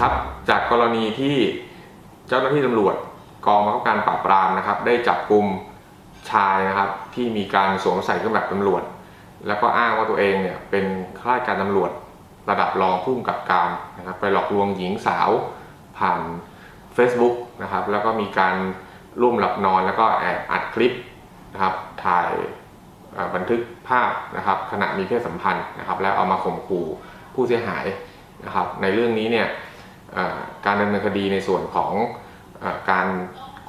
ครับจากกรณีที่เจ้าหน้าที่ตำรวจกองบังคับการปราบปรามนะครับ ได้จับกลุ่มชายนะครับ ที่มีการสวมใส่เครื่องแบบตำรวจ แล้วก็อ้างว่าตัวเองเนี่ยเป็นข้าราชการตำรวจระดับรองผู้กำกับการนะครับ ไปหลอกลวงหญิงสาวผ่าน Facebook นะครับ แล้วก็มีการร่วมหลับนอนแล้วก็แอบอัดคลิปนะครับ ถ่ายบันทึกภาพนะครับ ขณะมีเพศสัมพันธ์นะครับ แล้วเอามาข่มขู่ผู้เสียหายนะครับ ในเรื่องนี้เนี่ย การดำเนินคดีในส่วนของอการ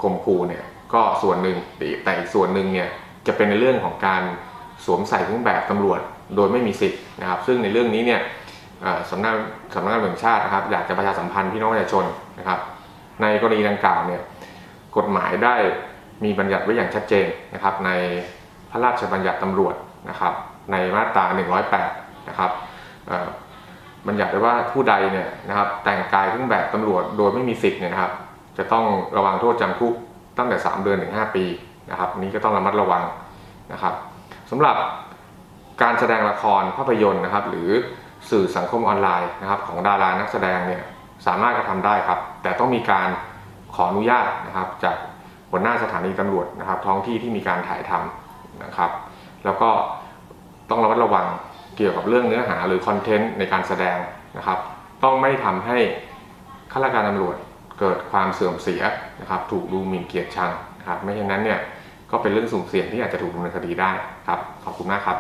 ข่มขู่เนี่ยก็ส่วนหนึ่งแต่อีกส่วนหนึ่งเนี่ยจะเป็นในเรื่องของการสวมใส่เครื่องแบบตำรวจโดยไม่มีสิทธิ์นะครับ ซึ่งในเรื่องนี้เนี่ยสำนักสำนักงานตำรวจแห่งชาตินะครับอยากจะประชาสัมพันธ์พี่น้องประชาชนนะครับ ในกรณีดังกล่าวเนี่ยกฎหมายได้มีบัญญัติไว้อย่างชัดเจนนะครับ ในพระราชบัญญัติตำรวจนะครับ ในมาตรา 108 นะครับ บัญญัติไว้ว่าผู้ใดเนี่ยนะครับแต่งกายเครื่องแบบตำรวจโดยไม่มีสิทธิ์เนี่ยนะครับ จะต้องระวังโทษจำคุกตั้งแต่ 3 เดือนถึง 5 ปีนะครับนนี้ก็ต้องระมัดระวังนะครับสำหรับการแสดงละครภาพยนตร์นะครับ หรือสื่อสังคมออนไลน์นะครับ ของดารานักแสดงเนี่ยสามารถกระทำได้ครับ แต่ต้องมีการขออนุญาตนะครับ จากหัวหน้าสถานีตำรวจนะครับ ท้องที่ที่มีการถ่ายทำนะครับ แล้วก็ต้องระมัดระวัง เกี่ยวกับเรื่องเนื้อหาหรือคอนเทนต์ในการแสดงนะครับ ต้องไม่ทำให้ข้าราชการตำรวจเกิดความเสื่อมเสียนะครับ ถูกดูหมิ่นเกียรติชังนะครับ ไม่อย่างนั้นเนี่ยก็เป็นเรื่องสุ่มเสี่ยงที่อาจจะถูกดำเนินคดีได้ครับ ขอบคุณมากครับ